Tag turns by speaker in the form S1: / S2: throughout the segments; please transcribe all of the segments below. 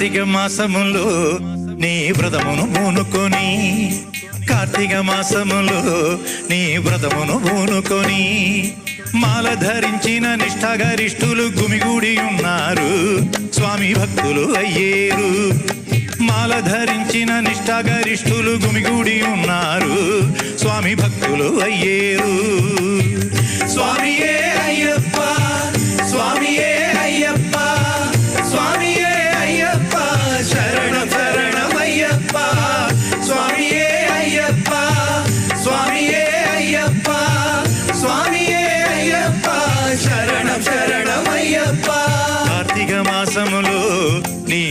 S1: కార్తీక మాసములో నీ వ్రతమును పూనుకొని కార్తీక మాసములో నీ వ్రతమును పూనుకొని మాల ధరించిన నిష్ఠాగరిష్ఠులు గుమిగూడి ఉన్నారు స్వామి భక్తులు అయ్యేరు. మాల ధరించిన నిష్ఠాగరిష్ఠులు గుమిగూడి ఉన్నారు స్వామి భక్తులు అయ్యేరు. స్వామియే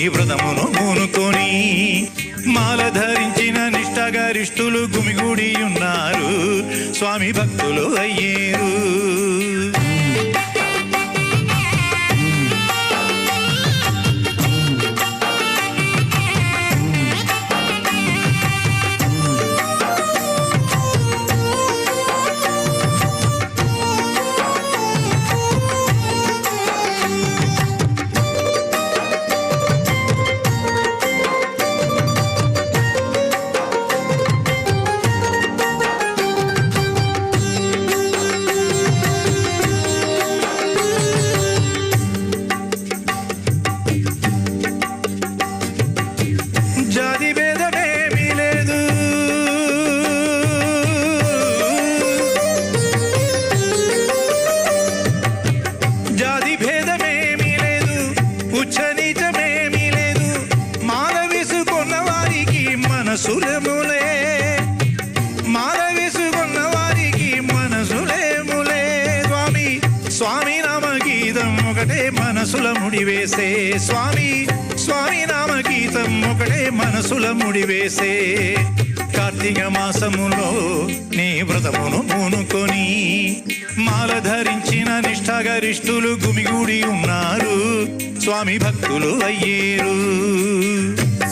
S1: వ్రతమును మూనుకొని మాల ధరించిన నిష్ఠాగరిష్ఠులు గుమిగూడి ఉన్నారు స్వామి భక్తులు అయ్యేరు. మనసులములే మాల వేసుకున్న వారికి మనసులేములే. స్వామి స్వామి నామగీతం ఒకటే మనసుల ముడివేసే స్వామి స్వామి నామగీతం ఒకటే మనసుల ముడివేసే కార్తీక మాసములో నీ వ్రతమును పూనుకొని మాల ధరించిన నిష్ఠాగరిష్ఠులు గుమిగూడి ఉన్నారు. స్వామి భక్తులు అయ్యేరు.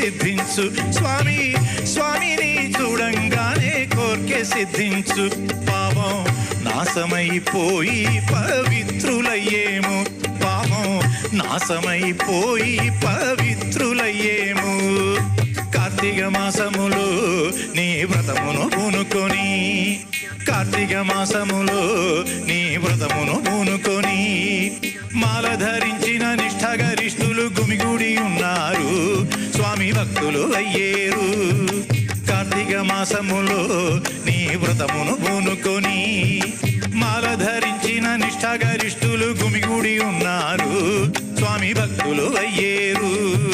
S1: సిద్ధించు. స్వామి స్వామిని చూడంగానే కోర్కె సిద్ధించు. పాపం నాశమైపోయి పవిత్రులయ్యేము. పాపం నాశమైపోయి పవిత్రులయ్యేము. కార్తీక మాసములో నీ వ్రతమును పూనుకొని కార్తీక మాసములో నీ వ్రతమును భక్తులు అయ్యేరు. కార్తీక మాసములో నీ వ్రతమును పూనుకొని మాల ధరించిన నిష్ఠాగరిష్ఠులు గుమిగూడి ఉన్నారు. స్వామి భక్తులు అయ్యేరు.